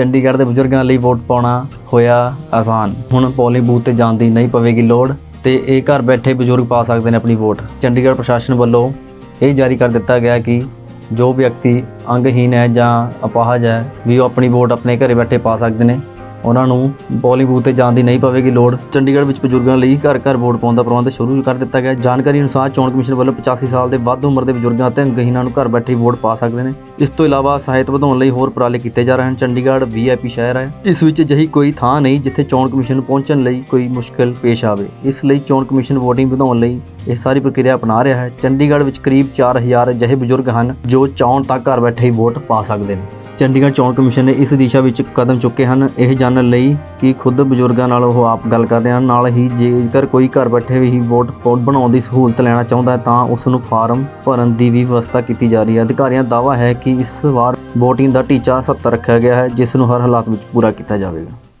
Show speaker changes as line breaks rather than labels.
ਚੰਡੀਗੜ੍ਹ ਦੇ ਬਜ਼ੁਰਗਾਂ ਲਈ ਵੋਟ ਪਾਉਣਾ ਹੋਇਆ ਆਸਾਨ। ਹੁਣ ਪੋਲਿੰਗ ਬੂਥ ਤੇ ਜਾਣ ਦੀ ਨਹੀਂ ਪਵੇਗੀ ਲੋੜ ਤੇ ਇਹ ਘਰ ਬੈਠੇ ਬਜ਼ੁਰਗ ਪਾ ਸਕਦੇ ਨੇ ਆਪਣੀ ਵੋਟ। ਚੰਡੀਗੜ੍ਹ ਪ੍ਰਸ਼ਾਸਨ ਵੱਲੋਂ ਇਹ ਜਾਰੀ ਕਰ ਦਿੱਤਾ ਗਿਆ ਕਿ ਜੋ ਵਿਅਕਤੀ ਅੰਗਹੀਨ ਹੈ ਜਾਂ ਅਪਾਹਜ ਹੈ, ਵੀ ਉਹ ਆਪਣੀ ਵੋਟ ਆਪਣੇ ਘਰੇ ਬੈਠੇ ਪਾ ਸਕਦੇ ਨੇ। ਉਹਨਾਂ ਨੂੰ ਪੋਲਿੰਗ ਬੂਥ ਤੇ ਜਾਣ ਦੀ ਨਹੀਂ ਪਵੇਗੀ ਲੋੜ। ਚੰਡੀਗੜ੍ਹ ਵਿੱਚ ਬਜ਼ੁਰਗਾਂ ਲਈ ਘਰ ਘਰ ਵੋਟ ਪਾਉਣ ਦਾ ਪ੍ਰਬੰਧ ਸ਼ੁਰੂ ਕਰ ਦਿੱਤਾ ਗਿਆ। ਜਾਣਕਾਰੀ ਅਨੁਸਾਰ ਚੋਣ ਕਮਿਸ਼ਨ ਵੱਲੋਂ 85 ਸਾਲ ਦੇ ਵੱਧ ਉਮਰ ਦੇ ਬਜ਼ੁਰਗਾਂ ਅਤੇ ਅੰਗਹੀਣਾਂ ਨੂੰ ਘਰ ਬੈਠੇ ਵੋਟ ਪਾ ਸਕਦੇ ਨੇ। ਇਸ ਤੋਂ ਇਲਾਵਾ ਸਹਾਇਤ ਵਧਾਉਣ ਲਈ ਹੋਰ ਉਪਰਾਲੇ ਕੀਤੇ ਜਾ ਰਹੇ ਹਨ। ਚੰਡੀਗੜ੍ਹ ਵੀਆਈਪੀ ਸ਼ਹਿਰ ਹੈ। ਇਸ ਵਿੱਚ ਅਜਿਹੀ ਕੋਈ ਥਾਂ ਨਹੀਂ ਜਿੱਥੇ ਚੋਣ ਕਮਿਸ਼ਨ ਨੂੰ ਪਹੁੰਚਣ ਲਈ ਕੋਈ ਮੁਸ਼ਕਲ ਪੇਸ਼ ਆਵੇ। ਇਸ ਲਈ ਚੋਣ ਕਮਿਸ਼ਨ ਵੋਟਿੰਗ ਵਧਾਉਣ ਲਈ ਇਹ ਸਾਰੀ ਪ੍ਰਕਿਰਿਆ ਅਪਣਾ ਰਿਹਾ ਹੈ। ਚੰਡੀਗੜ੍ਹ ਵਿੱਚ ਕਰੀਬ 4000 ਅਜਿਹੇ ਬਜ਼ੁਰਗ ਹਨ ਜੋ ਚਾਹੁਣ ਤਾਂ ਘਰ ਬੈਠੇ ਹੀ ਵੋਟ ਪਾ ਸਕਦੇ ਨੇ। ਚੰਡੀਗੜ੍ਹ ਚੋਣ ਕਮਿਸ਼ਨ ਨੇ ਇਸ ਦਿਸ਼ਾ ਵਿੱਚ ਕਦਮ ਚੁੱਕੇ ਹਨ। ਇਹ ਜਾਣਨ ਲਈ ਕਿ ਖੁਦ ਬਜ਼ੁਰਗਾਂ ਨਾਲ ਉਹ ਆਪ ਗੱਲ ਕਰਦੇ ਹਨ। ਨਾਲ ਹੀ ਜੇਕਰ ਕੋਈ ਘਰ ਬੈਠੇ ਵੀ ਵੋਟ ਪਾਉਣ ਬਣਾਉਣ ਦੀ ਸਹੂਲਤ ਲੈਣਾ ਚਾਹੁੰਦਾ ਹੈ ਤਾਂ ਉਸ ਨੂੰ ਫਾਰਮ ਭਰਨ ਦੀ ਵੀ ਵਿਵਸਥਾ ਕੀਤੀ ਜਾ ਰਹੀ ਹੈ। ਅਧਿਕਾਰੀਆਂ ਦਾ ਦਾਅਵਾ ਹੈ ਕਿ ਇਸ ਵਾਰ VOTING ਦਾ ਟੀਚਾ 70 ਰੱਖਿਆ ਗਿਆ ਹੈ, ਜਿਸ ਨੂੰ ਹਰ ਹਾਲਾਤ ਵਿੱਚ ਪੂਰਾ ਕੀਤਾ ਜਾਵੇਗਾ।